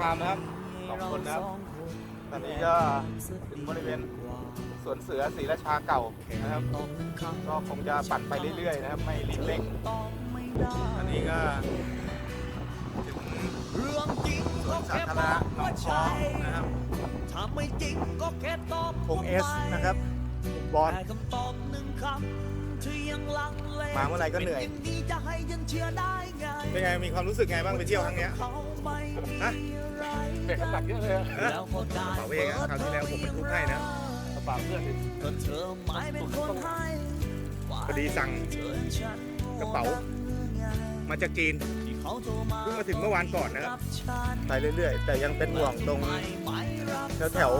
คามนะครับสองคนนะครับ ตอนนี้ก็ถึงบริเวณสวนเสือศรีราชาเก่านะครับ ก็คงจะปั่นไปเรื่อยๆนะครับ ไม่รีบเร่งอันนี้ก็ถึงเรื่องจริงสวนสาธารณะหนองคองนะครับถ้าไม่จริงก็แค่ตอบวงเอสนะครับบอลแต่คำตอบหนึ่งคำที่ยังลังเลมาเมื่อไหร่ก็เหนื่อยป็างนี้จะให้ยันเชื่อได้ไงเป็นไงมีความรู้สึกไงบ้างไปเที่ยวครั้งเนี้ยเขาไม่มีฮะอะไร เบรกน้ำหนักเยอะเลยอะแล้วก็ได้กระเป๋าเองอะคราวที่แล้วผมเป็นทุกให้นะกระเป๋าเพื่อนดิก็เธอไม่เป็นคนให้พอดีสั่งเชิญฉันกระเป๋า มาจากจีนที่เขาโทรมาเพิ่งมาถึงเมื่อวานก่อนนะครับฉันไปเรื่อยๆ แต่ยังเป็นห่วงตรงไม่ไม่รับแถวแถว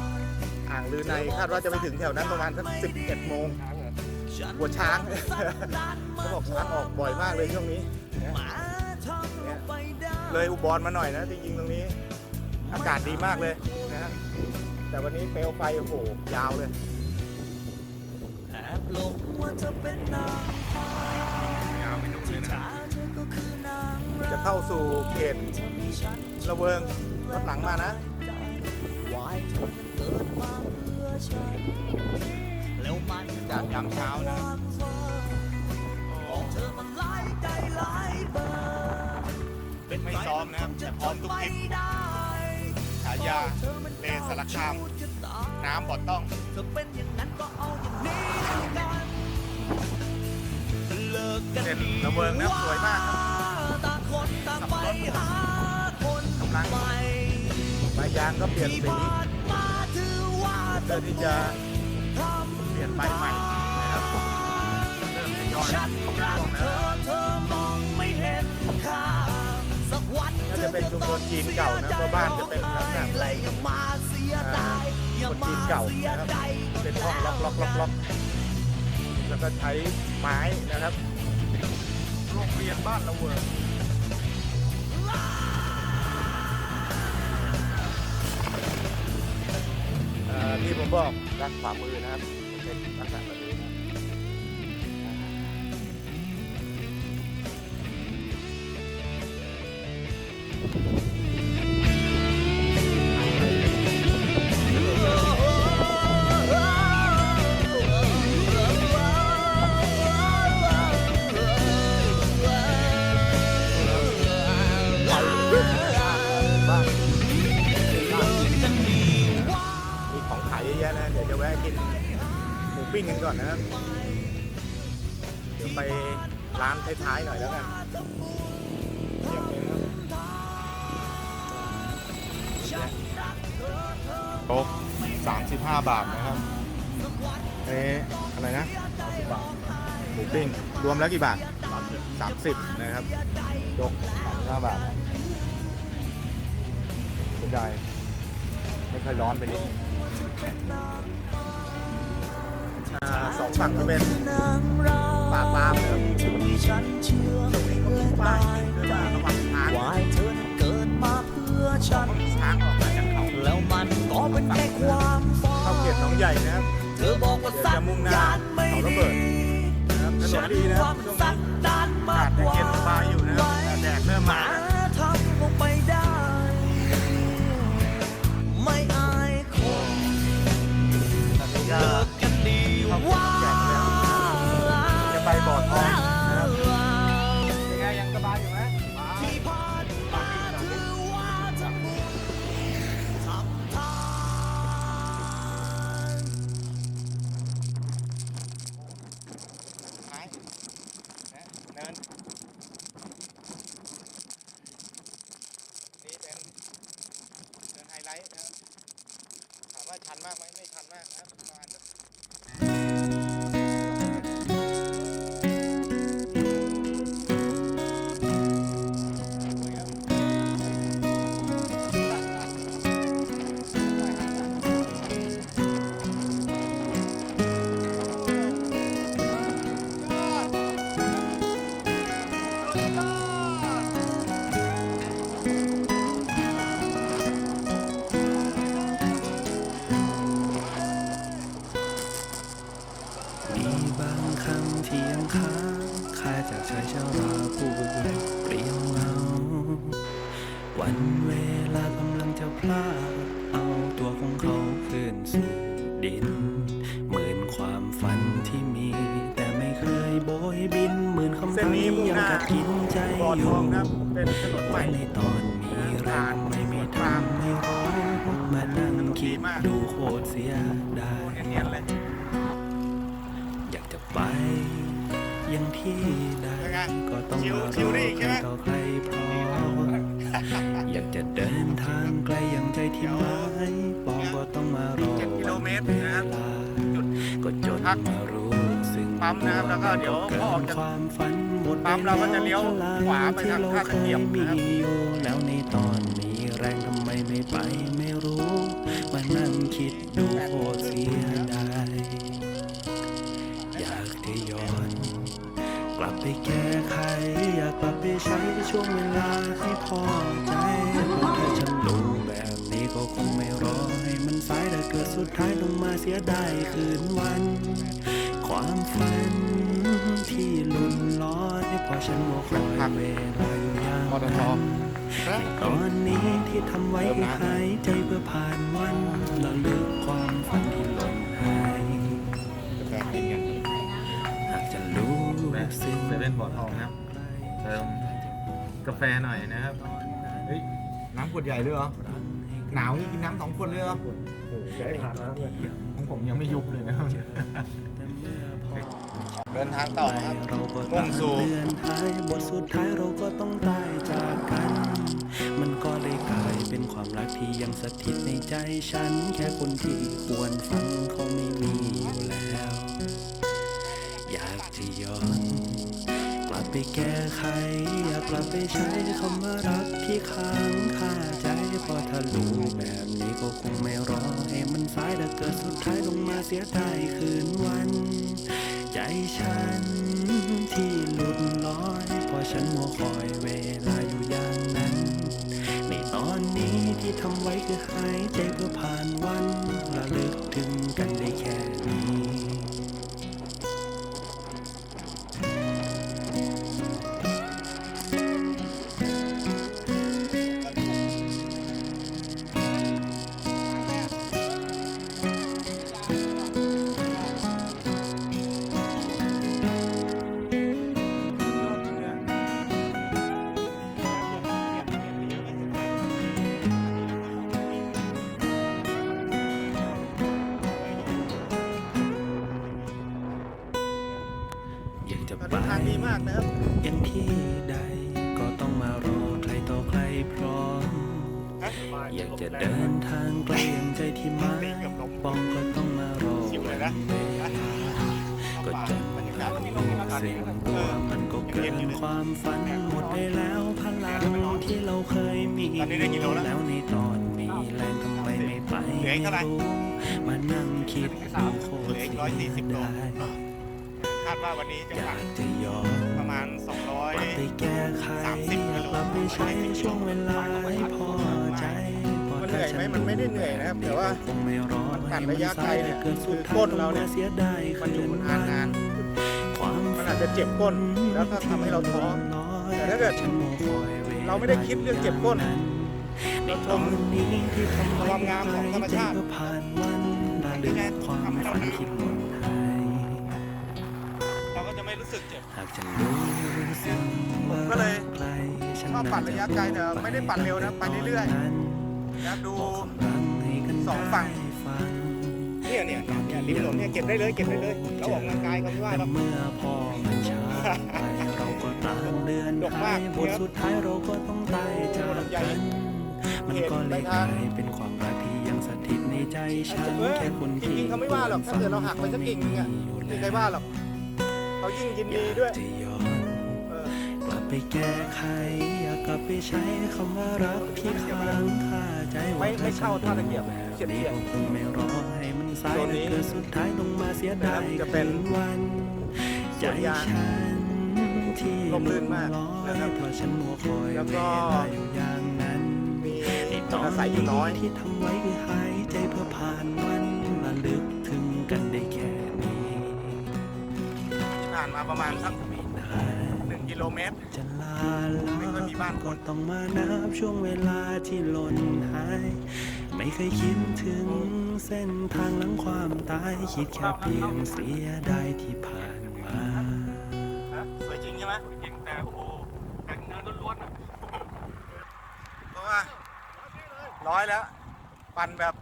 ๆอ่างลือในคาดว่าจะไปถึงแถวนั้นประมาณสัก11โมงช้างเหรอหัวช้าง เขาบอกช้างออกบ่อยมากเลยช่วงนี้มาทำลงไปได้ เลยอุบลมาหน่อยนะจริงๆตรงนี้ อากาศดีมากเลยนะฮะแต่วันนี้เปลวไฟโอ้โหยาวเลยแอบหลงว่าเธอเป็นนางฟ้ายาวไปดูเลยนะถ้าเธอก็คือนางร้ยจะเข้าสู่เขตเธอมีฉันระเวิงรถหลังมานะวายเธอมันเกิดมาเพื่อฉันแล้วมันจากยามเช้านะ ซ้อมนะครับแต่พร้อมทุกคลิปฉายาเลสลักคาม น้ำบ่อต้องเธอเป็นอย่างนั้นก็เอาอย่างนี้แล้วกันเลิกกันเส้นดีระเวิงนะสวยมากครับต่างคนต่างไปหาคนกำลังใหม่ใบยางก็เปลี่ยนสีมาถือว่าเพื่อที่จะเปลี่ยนใบใหม่นะครับเริ่มทยอยฉันรักช่วงนะอเธ เป็นชุมชนจีนเก่านะเพราะบ้านจะเป็นลักษณะอย่ามาเสียดายอย่าคนจีนเก่านะครับเป็นห้องล็อกล็อกล็อกล็อกแล้วก็ใช้ไม้นะครับโรงเรียนบ้านละเวิร์อ่อที่ผมบอกด้านขวามือนะครับเป็นลักษณะแบบนี้ 35 บาทนะครับเอ๊ะอะไรนะบาทหมูปิ้งรวมแล้วกี่บาท 30 นะครับยก35 บาทเสียดายไม่ค่อยร้อนไปนิดสองฝั่งจะเป็นนางร้ายป่าปามครับที่ฉันเชื่อตรงนี้ก็มีป้ายด้วยว่าระวังช้างเธอเกิดมาเพื่อฉันช้างออกมาจากเขาแล้วมันก็เป็นแค่ความฝัน หนองใหญ่นะครับเธอบอกว่าเดี๋ยวสัจะญมุ่งหน้าญาณไม่เขาระดีเบิดนะครับถนฉันนดีนะคว่ารับมันช่วงสันี้ญญาณมากอากาศกยังว่าเย็นสบายอยู่นะครับแต่แดดเริ่มหมา พักมารู้ซึ่งปั๊มนะครับแล้วก็เดี๋ยวพอออกจากความฝันหมดปั๊มเราก็จะเลี้ยวขวาไปทางท่าตะเกียบนะครับที่เราเคยมีอยู่แล้วในตอนมีแรงทำไมไม่ไปไม่รู้มานั่งคิดดูโคตรเสียดายอยากจะย้อน กลับไปแก้ไขอยากกลับไปใช้ช่วงเวลาให้พอใจเพราะถ้าฉันรู้แบบนี้ ก็คงไม่รอให้มันสายแต่เกิดสุดท้ายต้องมาเสียดายคืนวัน ความฝันที่หลุนลอยเพราะฉันว่าคอยเวลาอยู่อย่างมอเตอร์ทอนั้นตอนนี้ที่ทำไว้คือหายใจเพื่อผ่านวันระลึกความฝันที่หล่นหายกาแฟกินกันหากจะรู้แวะสิ่งเซเว่นบ่อทองนะครับเติมกาแฟหน่อยนะครับ เฮ้ย น้ำขวดใหญ่ด้วยเหรอ หนาวนี่กินน้ำสองขวดเลยเหรอจะให้ผ่านแล้วเลยของผมยังไม่ยุบเลยนะครับเดินทางต่อนะครับเราก็มุ่งสู่เลื่อนหายบทสุดท้ายเราก็ต้องตายจากกัน มันก็เลยกลายเป็นความรักที่ยังสถิตในใจฉัน แค่คนที่ควรฟังเขาไม่มีอยู่แล้ว อยากจะย้อนกลับไปแก้ไข อยากกลับไปใช้คำว่ารักที่ค้างคาใจเพอถ้ารู้แบบนี้ก็คงไม่รอให้มันสายถ้าเกิดสุดท้ายลงมาเสียดายคืนวัน ใจฉันที่หลุดลอยเพราะฉันมัวคอยเวลาอยู่อย่างนั้น ในตอนนี้ที่ทำไว้คือหายใจเพื่อผ่านวันระลึกถึงกันได้แค่ อชิวเลยนะเวลาก็จนมารู้สิ่งตัวมันก็เกินความฝันหมดไปแล้วพลังที่เราเคยมีตอนนี้ได้กี่โลแล้วแล้วในตอนมีแรงทำไมไม่ไปเหลืออีกเท่าไหร่ไม่รู้มานั่งคิดดูโคเหตลืรออีกเสีร้อยสี่สิยบโลดายคาดว่าวันนี้จะอยาผ่านกจะย้อนประมาณ200กลับไปแก้ไขสามสิบกิโลกลับไปใช้ช่วงเวลาให้พอใจมั นเหนื่อยไหมมันไม่ได้เหนื่อยนะครับแต่ว่ามันปั่นระยะไกลเนี่ยคือก้นเราเนี่ยมันอยู่บนทางงานมันอาจจะเจ็บก้นแล้วก็ทำให้เราท้อแต่ถ้าเกิดเราไม่ได้คิดเรื่องเจ็บก้นเราชมความงามของธรรมชาติผ่านวันระลึกความฝันที่หล่นหาเราก็จะไม่รู้สึกเจ็บก็เลยชอบปั่นระยะไกลแต่ไม่ได้ปั่นเร็วนะไปเรื่อย นนะครับดูบอกคำรังให้กันสองฝั่งได้ฟังเนี่ยเนี่ยเนี่ยริมถนนเนี่ยเก็บได้เลยเก็บได้เลยเราออกกำลังกายก็ไม่ว่าหรแต่อกเมื่อพอมันช้าไปเราก็ต่างเดินดกมากบทสุดท้ายเราก็ต้องตายจากกันมันก็เลยกลายเป็นความรักที่ยังสถิตในใจฉันเออแค่คนจที่ริงๆเขาไม่ว่าหรอกถ้าเกิดเราหักไปสักกิ่งนึงอะไม่มีใครว่าหรอกเขายิ่งยินดีด้วยจะย้อนเออกลับไปแก้ไขอยากกลับไปใช้คำว่ารักที่ค้างคาใจ ไม่ไม่เข้าท่าตะเกียบเฉียดนี้เฉียดไม่รอให้มันสายเกิดสุดท้ายลงมาเสียดายจะเป็นวันใจฉันที่ร่มรื่นมากนะครับเพราะฉันมัวคอยแล้วก็อยู่อย่างนั้นมีตอนอาศัยอยู่น้อยที่ทำไว้คือหายใจเพื่อผ่านวันระลึกถึงกันได้แค่นี้ผ่านมาประมาณสัก โลเมตร จะลาลาไม่ค่อยมีบ้านคน ก็ต้องมานับช่วงเวลาที่หล่นหาย ไม่เคยคิดถึงเส้นทางหลังความตาย คิดแค่เพียงเสียดายที่ผ่านมาสวยจริงใช่ไหมจริงแต่โอ้แต่งเนินล้วนๆเพราะว่าร้อยแล้ว ปั่นแบบ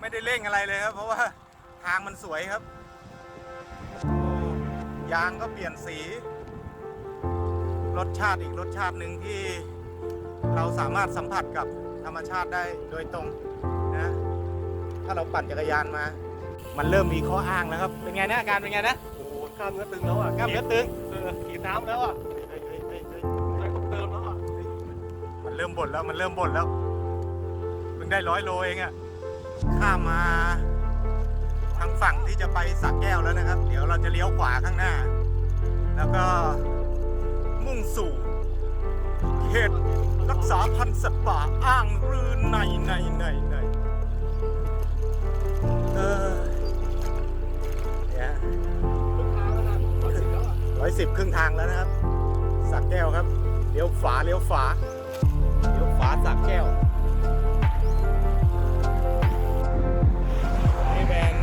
ไม่ได้เร่งอะไรเลยครับ เพราะว่าทางมันสวยครับโอ้ยางก็เปลี่ยนสี รสชาติอีกรสชาติหนึ่งที่เราสามารถสัมผัสกับธรรมชาติได้โดยตรงนะถ้าเราปั่นจักรยานมา มันเริ่มมีข้ออ้างแล้วครับ เป็นไงนะอาการเป็นไงนะโอ้กล้ามเนื้อตึงแล้วอะกล้ามเนื้อตึงเออขี่น้ำแล้วอะเฮ้ยเฮ้ยเฮ้ยเฮ้ยใส่เติมแล้วอะมันเริ่มบ่นแล้วมันเริ่มบ่นแล้วเพิ่งได้ร้อยโลเองอะข้ามมาทางฝั่งที่จะไปสักแก้วแล้วนะครับ เดี๋ยวเราจะเลี้ยวขวาข้างหน้า แล้วก็ มุ่งสู่เขตรักษาพันธุ์สัตว์ป่าอ้างรือในในในในเออเนี่ยร้อยสิบครึ่งทางแล้วนะครับ สักแก้วครับเลี้ยวฝาเลี้ยวฝาเลี้ยวฝาสักแก้วนี่เป็น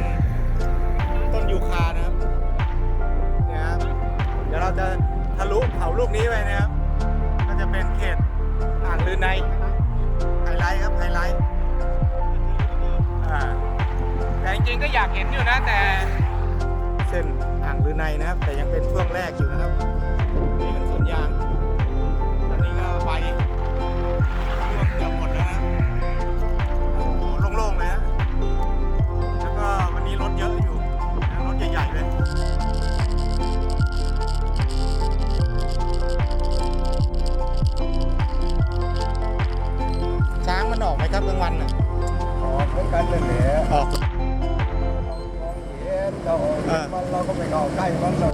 ต้นยูคานะครับเนี่ยครับเดี๋ยวเราจะ ทะลุเขาลูกนี้ไปนะครับ ก็จะเป็นเขตอ่างลือในไฮไลท์ครับไฮไลท์แต่จริงๆก็อยากเห็นอยู่นะแต่ เส้นอ่างลือในนะครับ แต่ยังเป็นช่วงแรกอยู่นะครับนี่เป็นสวนยาง ก็ใกล้มันเรา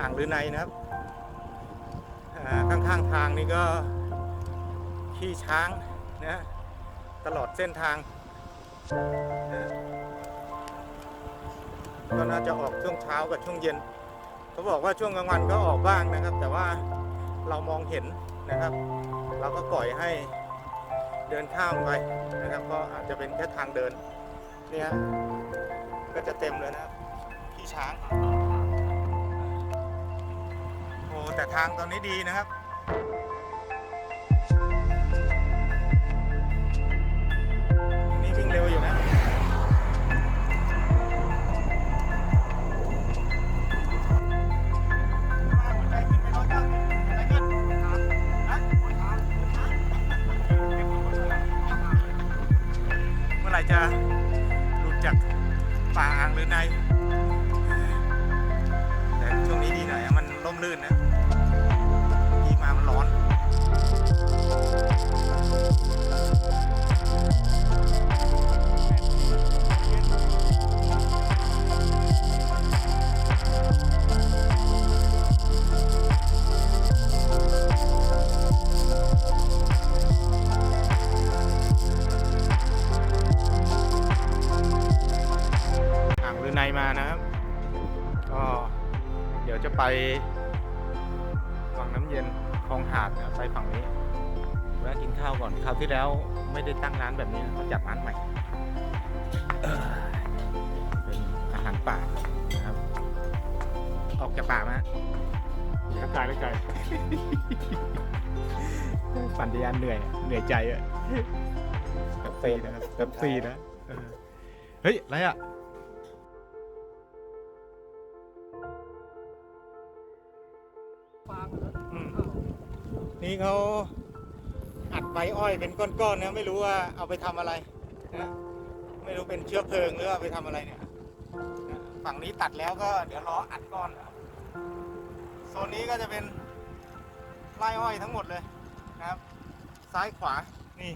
อ่างลือในนะครับอ่าข้างๆทางนี่ก็ขี้ช้างนะตลอดเส้นทางนะ ก็น่าจะออกช่วงเช้ากับช่วงเย็นเขาบอกว่าช่วงกลางวันก็ออกบ้างนะครับ แต่ว่าเรามองเห็นนะครับ เราก็ปล่อยให้เดินข้ามไปนะครับ ก็อาจจะเป็นแค่ทางเดินเนี่ยก็จะเต็มเลยนะครับขี้ช้างโอ้แต่ทางตอนนี้ดีนะครับ ในมานะครับก็เดี๋ยวจะไปวังน้ำเย็นคลองหาดนะไปฝั่งนี้แวะกินข้าวก่อนคราวที่แล้วไม่ได้ตั้งร้านแบบนี้นะเขาจัดร้านใหม่เอ่อเป็นอาหารป่านะครับ ออกจากป่ามาร่างกายร่างกายปั่นจักรยานเหนื่อยเหนื่อยใจอะกับฟรีนะครับกับฟรีนะเออเฮ้ย อะไรอะ อืมนี่เขาอัดใบอ้อยเป็นก้อนๆนะไม่รู้ว่าเอาไปทำอะไรนะไม่รู้เป็นเชื้อเพลิงหรือเอาไปทำอะไรเนี่ยนะฝั่งนี้ตัดแล้วก็เดี๋ยวรออัดก้อนนะครับโซนนี้ก็จะเป็นไร่อ้อยทั้งหมดเลยนะครับ ซ้ายขวานี่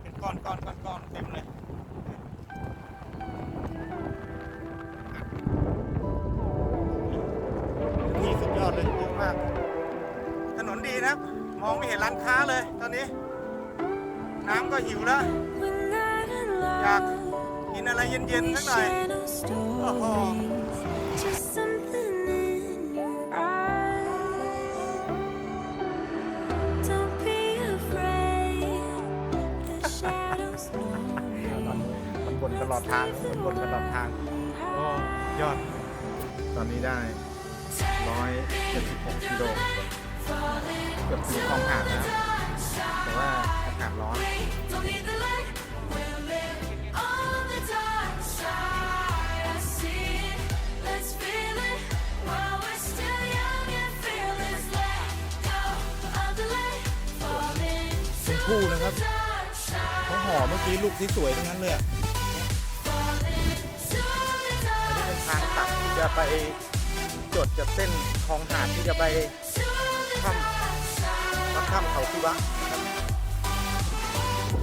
เป็นก้อนก้อนก้อนก้อนเต็มเลย มาก ถนนดีนะครับมองไม่เห็นร้านค้าเลย ตอนนี้ น้ำก็หิวแล้ว อยากกินอะไรเย็นๆสักหน่อยโอ้โหมันบนตลอดทางมันบนตลอดทาง โอ้ ยอด ตอนนี้ได้ 176กิโลเกือบถึงคลองหาดแล้ว แต่ว่าอากาศร้อนคู่นะครับเขาห่อเมื่อกี้ลูกที่สวยทั้งนั้นเลยอันนี้เป็นทางตัดจะไป จดกับเส้นคลองหาดที่จะไปถ้ำวัดถ้ำเขาชีวะ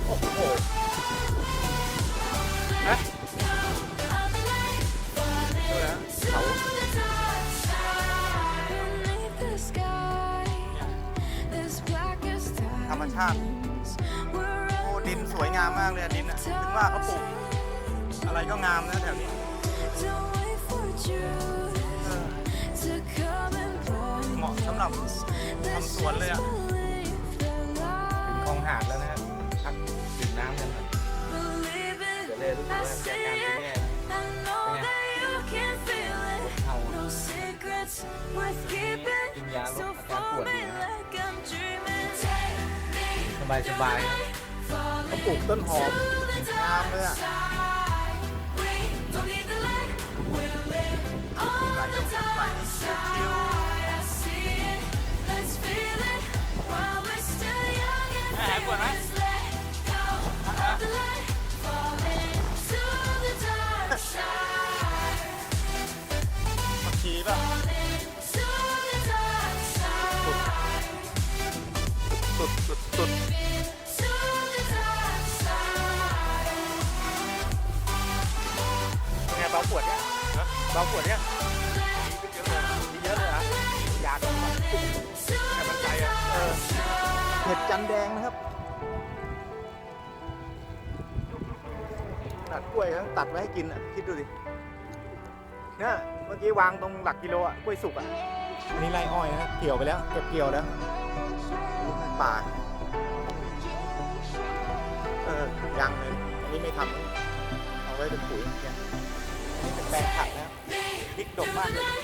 โอ้โหฮะ of the light. ดูนะเขาธรรมชาติโอ้ดินสวยงามมากเลยดินอะถึงว่าเขาปลูกอะไรก็งามนะแถวนี้ เหมาะสำหรับทำสวนเลยอะ ถึงคองหาดแล้วนะฮะพักดื่มน้ำกันหน่อยเดี๋ยวเลยรู้สึกว่าอาการที่แย่เอากินยาลดอาการปวดดีนะสบายสบายเขาปลูกต้นหอมงามเลยอะ ชีป่ะสุดสุดสุดเป็นไงเบาปวดเนี่ยเบาปวดเนี่ย ห็ดจันแดงนะครับ ตัดกล้วยทั้งตัดไว้ให้กินอะ คิดดูดิเนี่ยเมื่อกี้วางตรงหลักกิโลอะ กล้วยสุกอะอันนี้ไรอ้อยนะครับเกี่ยวไปแล้ว เก็บเกี่ยวแล้วนี่มันป่าเออยังเลยอันนี้ไม่ทำเอาไว้เป็นปุ๋ยเนี่ยนี่เป็นแปลงผักนะครับพริกดกมากเลย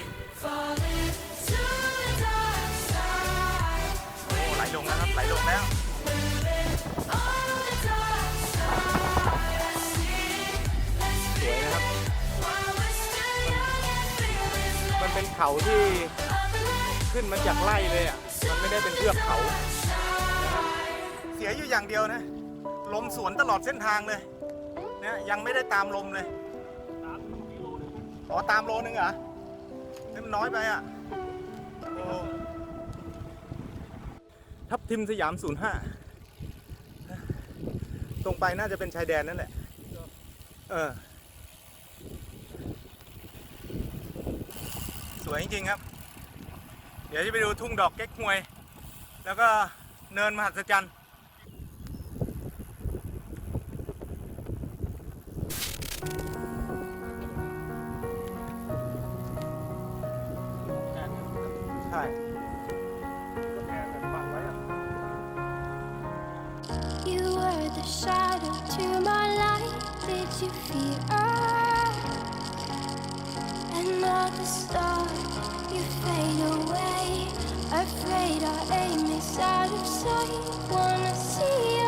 เขาที่ขึ้นมาจากไร่เลยอะ มันไม่ได้เป็นเทือกเขา เสียอยู่อย่างเดียวนะ ลมสวนตลอดเส้นทางเลยเนี่ยยังไม่ได้ตามลมเลยอ๋อตามโลนึงเหรอนี่มันน้อยไปอะโอ้ทับทิมสยาม 05 ตรงไปน่าจะเป็นชายแดนนั่นแหละ เออ สวยจริงๆครับ เดี๋ยวจะไปดูทุ่งดอกเก๊กฮวย แล้วก็เนินมหัศจรรย์ Afraid our aim is out of sight. Wanna see you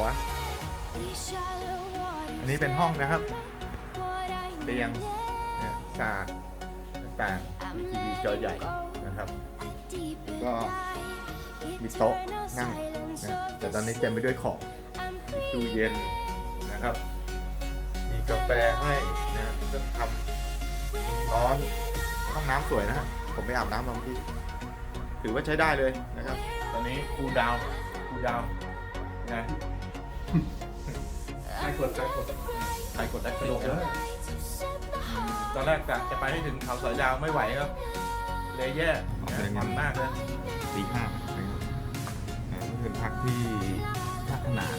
าวะ อันนี้เป็นห้องนะครับ เตียงนะสาดต่างๆมีทีวีจอใหญ่นะครับ ก็มีโต๊ะนั่งนะแต่ตอนนี้เต็มไปด้วยของมีตู้เย็นนะครับ มีกาแฟให้นะเครื่องทำร้อนห้องน้ำสวยนะฮะผมไปอาบน้ำมาเมื่อกี้ถือว่าใช้ได้เลยนะครับ ตอนนี้คูลดาวน์คูลดาวน์นะ ใครกดใครกดใครกดได้กระโดดเลยตอนแรกกะจะไปให้ถึงเขาสอยดาวไม่ไหวครับเลยแย่นะมันมากเลยตีห้านะครับอ่าเมื่อคืนพักที่ท่าขนาน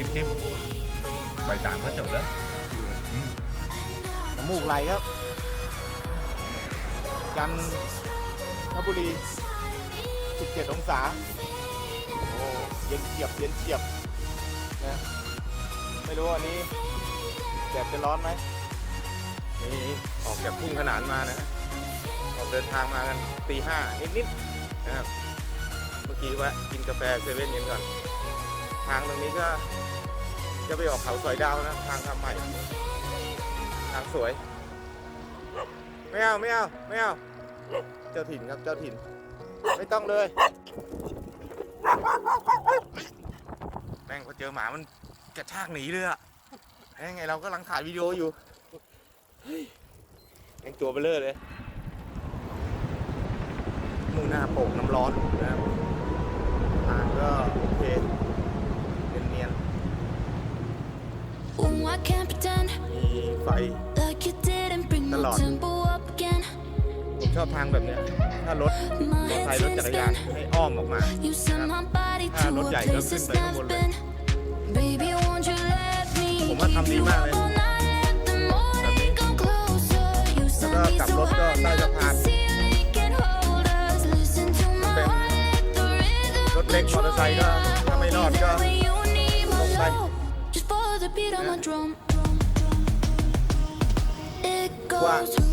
240โลทิปทิปใบสามก็จบแล้วน้ำมูกไหลครับจันทบุรี 17 องศา โอ้เย็นเฉียบเย็นเฉียบนะไม่รู้วันนี้แดดจะร้อนไหมนี่ออกจากทุ่งขนานมานะฮะออกเดินทางมากันตีห้านิดๆนะครับ เมื่อกี้แว่ากินกาแฟเซเว่นเย็นก่อน ทางตรงนี้ก็ จะไปออกเขาสอยดาวนะ ทางทำใหม่ ทางสวย ไม่เอาไม่เอาไม่เอา เจ้าถิ่นครับเจ้าถิ่น ไม่ต้องเลย แม่งพอเจอหมามันกระชากหนีเลยอะยังไงเรากำลังถ่ายวิดีโออยู่เฮ้ยแม่งตัวเบลอเลย มุ่งหน้าโป่งน้ำร้อนนะครับทางก็โอเคเนียน Oh, I can't pretend ๆ มีไฟ like you didn't bring my Talo. tempo up again. ผมชอบทางแบบเนี้ย ถ้ารถมอ My เตอร์ไซค์ head's รถ in จักรยาน spin. ให้อ้อมออกมา You send my body to Ah, a rốt dạy nó place ขึ้น it's ไปข้างบ never นเลย been. Baby, won't you let me ผมว่า keep ทำดี you มาก up เลย all night? Let the morning come closer. You send Đó, me cặp so lốt đó, high tay now chụp the hạt. ceiling can hold us. Listen to my Bên. heart, let the rhythm รถเล็กมอเตอร์ the beat of my drum. It goes. Just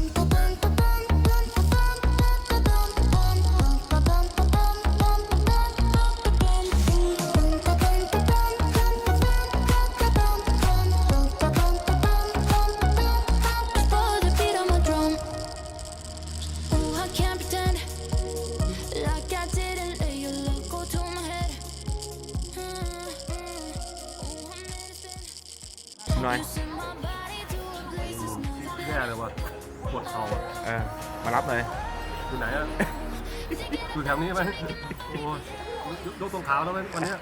ยกตรงขาวแล้วไหมวันเนี้ย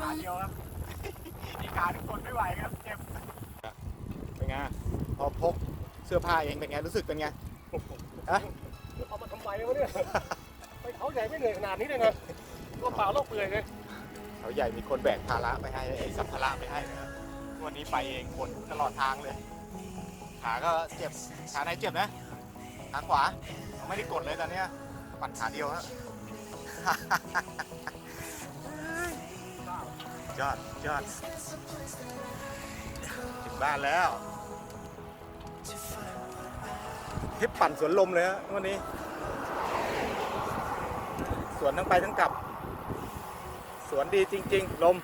ขาเดียวครับอีกขาทุกคนไม่ไหวครับเจ็บเป็นไงพอพกเสื้อผ้าเองเป็นไงรู้สึกเป็นไงฮะเขามาทำไมวะเนี่ยไปเขาใหญ่ไม่เหนื่อยขนาดนี้เลยนะก็เปล่าโลกเปลือยเลยเขาใหญ่มีคนแบกภาระไปให้สัมภาระไปให้นะวันนี้ไปเองคนตลอดทางเลย ขาก็เจ็บขาไหนเจ็บนะขาขวาไม่ได้กดเลยตอนเนี้ยปั่นขาเดียวฮะ ยอดยอด ถึงบ้านแล้วทริปปั่นสวนลมเลยฮะวันนี้ สวนทั้งไปทั้งกลับ สวนดีจริง ๆ ลม